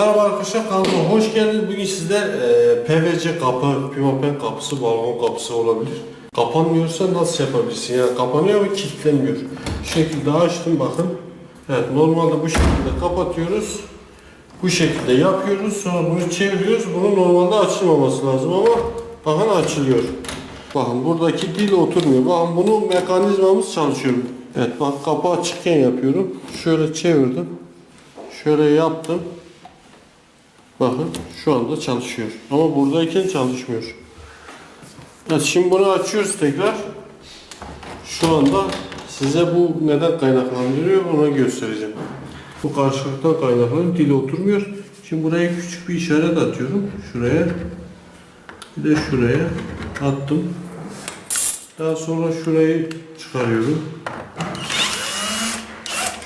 Merhaba arkadaşlar kanalıma hoş geldiniz. Bugün sizler e, PVC kapı, pimapen kapısı, balkon kapısı olabilir. Kapanmıyorsa nasıl yapabilirsin? Yani kapanıyor ama kilitlenmiyor. Şu şekilde açtım bakın. Evet normalde bu şekilde kapatıyoruz. Bu şekilde yapıyoruz. Sonra bunu çeviriyoruz. Bunun normalde açılmaması lazım ama bakın açılıyor. Bakın buradaki dil oturmuyor. Bakın bunun mekanizmamız çalışıyor. Evet bak kapı açıkken yapıyorum. Şöyle çevirdim. Şöyle yaptım. Bakın şu anda çalışıyor. Ama buradayken çalışmıyor. Evet, şimdi bunu açıyoruz tekrar. Şu anda size bu neden kaynaklandırıyor onu göstereceğim. Bu karşılıktan kaynaklanıyor. Dil oturmuyor. Şimdi buraya küçük bir işaret atıyorum. Şuraya. Bir de şuraya attım. Daha sonra şurayı çıkarıyorum.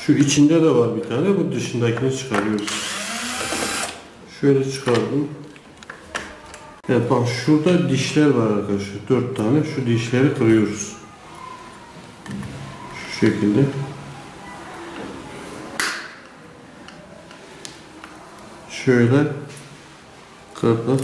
Şu içinde de var bir tane. Bu dışındakini çıkarıyoruz. Şöyle çıkardım. Evet bak şurada dişler var arkadaşlar. Dört tane. Şu dişleri kırıyoruz. Şu şekilde. Şöyle kırdık.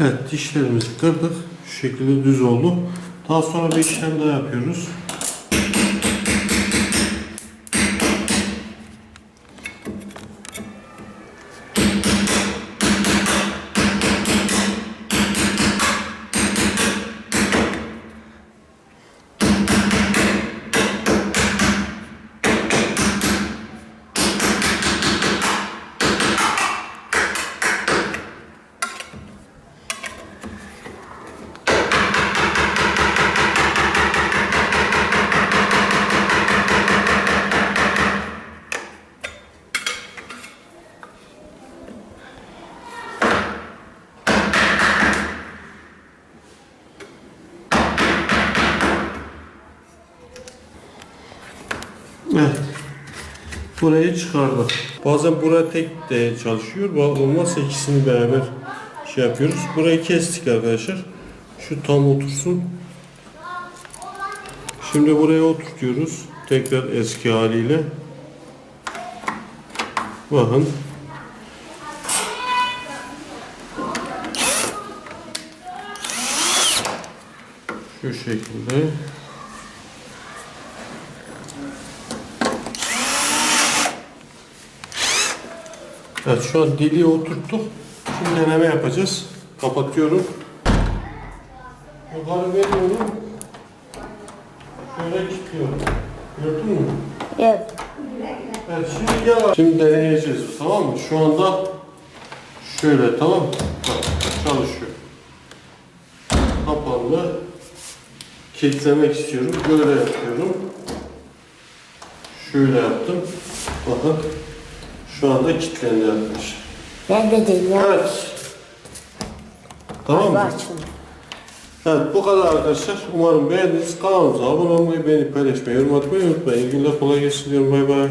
Evet dişlerimizi kırdık. Şu şekilde düz oldu. Daha sonra bir işlem daha yapıyoruz. Evet. Burayı çıkardık. Bazen bura tek de çalışıyor. Olmazsa ikisini beraber şey yapıyoruz. Burayı kestik arkadaşlar. Şu tam otursun. Şimdi buraya oturtuyoruz. Tekrar eski haliyle. Bakın. Şu şekilde. Evet şu an deliği oturttuk. Şimdi deneme yapacağız. Kapatıyorum. Yukarı veriyorum. Şöyle kilitliyorum. Gördün mü? Evet. Evet şimdi gel. Şimdi deneyeceğiz tamam mı? Şu anda şöyle tamam mı? Bak çalışıyor. Kapalı. Kilitlemek istiyorum. Böyle yapıyorum. Şöyle yaptım. Bakın. Şu anda kilitlendi arkadaşlar. Ben de deneyeceğim. Evet. Tamam mı? Açın. Evet bu kadar arkadaşlar. Umarım beğendiniz. Kanalımıza abone olmayı, beğenip paylaşmayı, yorum atmayı unutmayın. İyi günler kolay gelsin diyorum. Bay bay.